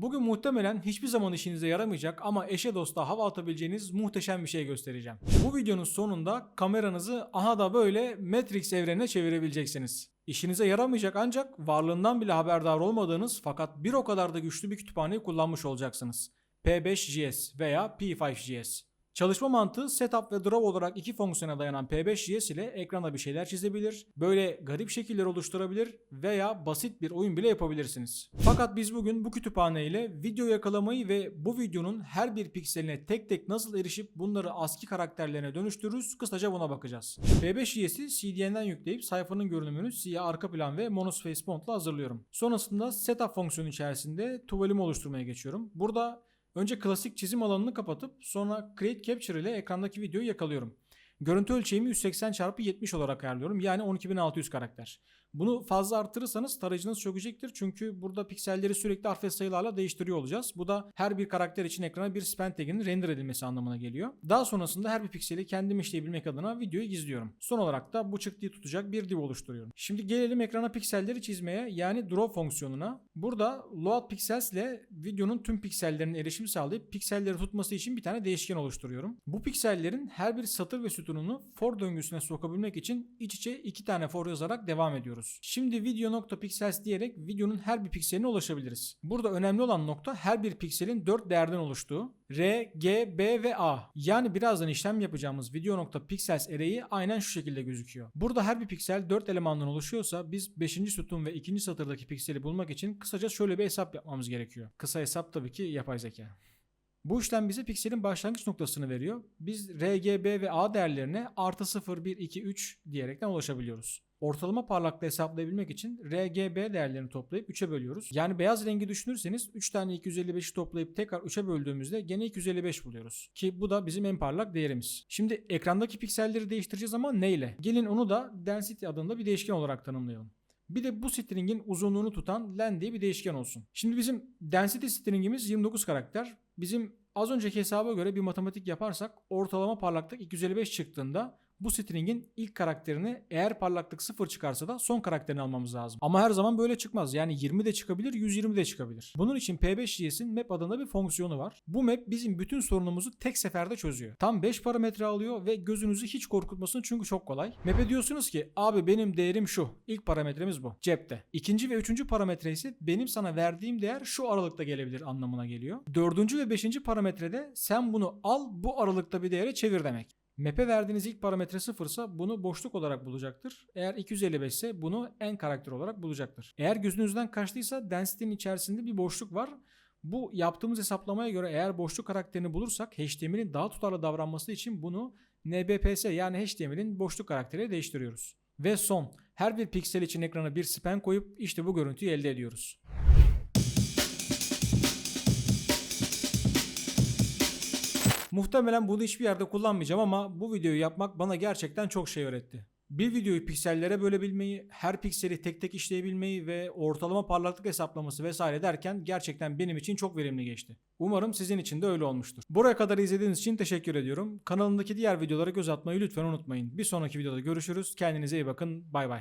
Bugün muhtemelen hiçbir zaman işinize yaramayacak ama eşe dosta hava atabileceğiniz muhteşem bir şey göstereceğim. Bu videonun sonunda kameranızı aha da böyle Matrix evrenine çevirebileceksiniz. İşinize yaramayacak ancak varlığından bile haberdar olmadığınız fakat bir o kadar da güçlü bir kütüphaneyi kullanmış olacaksınız. P5GS veya P5GS. Çalışma mantığı setup ve draw olarak iki fonksiyona dayanan P5JS ile ekrana bir şeyler çizebilir, böyle garip şekiller oluşturabilir veya basit bir oyun bile yapabilirsiniz. Fakat biz bugün bu kütüphane ile video yakalamayı ve bu videonun her bir pikseline tek tek nasıl erişip bunları ASCII karakterlerine dönüştürürüz kısaca buna bakacağız. P5JS'i CDN'den yükleyip sayfanın görünümünü siyah arka plan ve monospace font ile hazırlıyorum. Sonrasında setup fonksiyonu içerisinde tuvalimi oluşturmaya geçiyorum. Burada Önce klasik çizim alanını kapatıp sonra Create Capture ile ekrandaki videoyu yakalıyorum. Görüntü ölçeğimi 180 x 70 olarak ayarlıyorum. Yani 12600 karakter. Bunu fazla arttırırsanız tarayıcınız çökecektir. Çünkü burada pikselleri sürekli harf sayılarla değiştiriyor olacağız. Bu da her bir karakter için ekrana bir span taginin render edilmesi anlamına geliyor. Daha sonrasında her bir pikseli kendim işleyebilmek adına videoyu gizliyorum. Son olarak da bu çıktıyı tutacak bir div oluşturuyorum. Şimdi gelelim ekrana pikselleri çizmeye yani draw fonksiyonuna. Burada load pixels ile videonun tüm piksellerine erişim sağlayıp pikselleri tutması için bir tane değişken oluşturuyorum. Bu piksellerin her bir satır ve sütununu for döngüsüne sokabilmek için iç içe iki tane for yazarak devam ediyoruz. Şimdi video.pixels diyerek videonun her bir pikseline ulaşabiliriz. Burada önemli olan nokta her bir pikselin 4 değerden oluştuğu R, G, B ve A. Yani birazdan işlem yapacağımız video.pixels array'i aynen şu şekilde gözüküyor. Burada her bir piksel 4 elemandan oluşuyorsa biz 5. sütun ve 2. satırdaki pikseli bulmak için kısaca şöyle bir hesap yapmamız gerekiyor. Kısa hesap tabii ki yapay zeka. Bu işlem bize pikselin başlangıç noktasını veriyor. Biz RGB ve A değerlerine artı 0, 1, 2, 3 diyerekten ulaşabiliyoruz. Ortalama parlaklığı hesaplayabilmek için RGB değerlerini toplayıp 3'e bölüyoruz. Yani beyaz rengi düşünürseniz 3 tane 255'i toplayıp tekrar 3'e böldüğümüzde gene 255 buluyoruz. Ki bu da bizim en parlak değerimiz. Şimdi ekrandaki pikselleri değiştireceğiz ama neyle? Gelin onu da density adında bir değişken olarak tanımlayalım. Bir de bu stringin uzunluğunu tutan len diye bir değişken olsun. Şimdi bizim density stringimiz 29 karakter. Bizim az önceki hesaba göre bir matematik yaparsak ortalama parlaklık 255 çıktığında bu stringin ilk karakterini eğer parlaklık 0 çıkarsa da son karakterini almamız lazım. Ama her zaman böyle çıkmaz. Yani 20 de çıkabilir, 120 de çıkabilir. Bunun için P5JS'in map adında bir fonksiyonu var. Bu map bizim bütün sorunumuzu tek seferde çözüyor. Tam 5 parametre alıyor ve gözünüzü hiç korkutmasın çünkü çok kolay. Map'e diyorsunuz ki abi benim değerim şu. İlk parametremiz bu. Cepte. İkinci ve üçüncü parametre ise benim sana verdiğim değer şu aralıkta gelebilir anlamına geliyor. Dördüncü ve beşinci parametrede sen bunu al bu aralıkta bir değere çevir demek. Map'e verdiğiniz ilk parametre 0 ise bunu boşluk olarak bulacaktır. Eğer 255 ise bunu en karakter olarak bulacaktır. Eğer gözünüzden kaçtıysa density'nin içerisinde bir boşluk var. Bu yaptığımız hesaplamaya göre eğer boşluk karakterini bulursak HTML'in daha tutarlı davranması için bunu NBPS yani HTML'in boşluk karakteri değiştiriyoruz. Ve son, her bir piksel için ekrana bir span koyup işte bu görüntüyü elde ediyoruz. Muhtemelen bunu hiçbir yerde kullanmayacağım ama bu videoyu yapmak bana gerçekten çok şey öğretti. Bir videoyu piksellere bölebilmeyi, her pikseli tek tek işleyebilmeyi ve ortalama parlaklık hesaplaması vesaire derken gerçekten benim için çok verimli geçti. Umarım sizin için de öyle olmuştur. Buraya kadar izlediğiniz için teşekkür ediyorum. Kanalımdaki diğer videolara göz atmayı lütfen unutmayın. Bir sonraki videoda görüşürüz. Kendinize iyi bakın. Bay bay.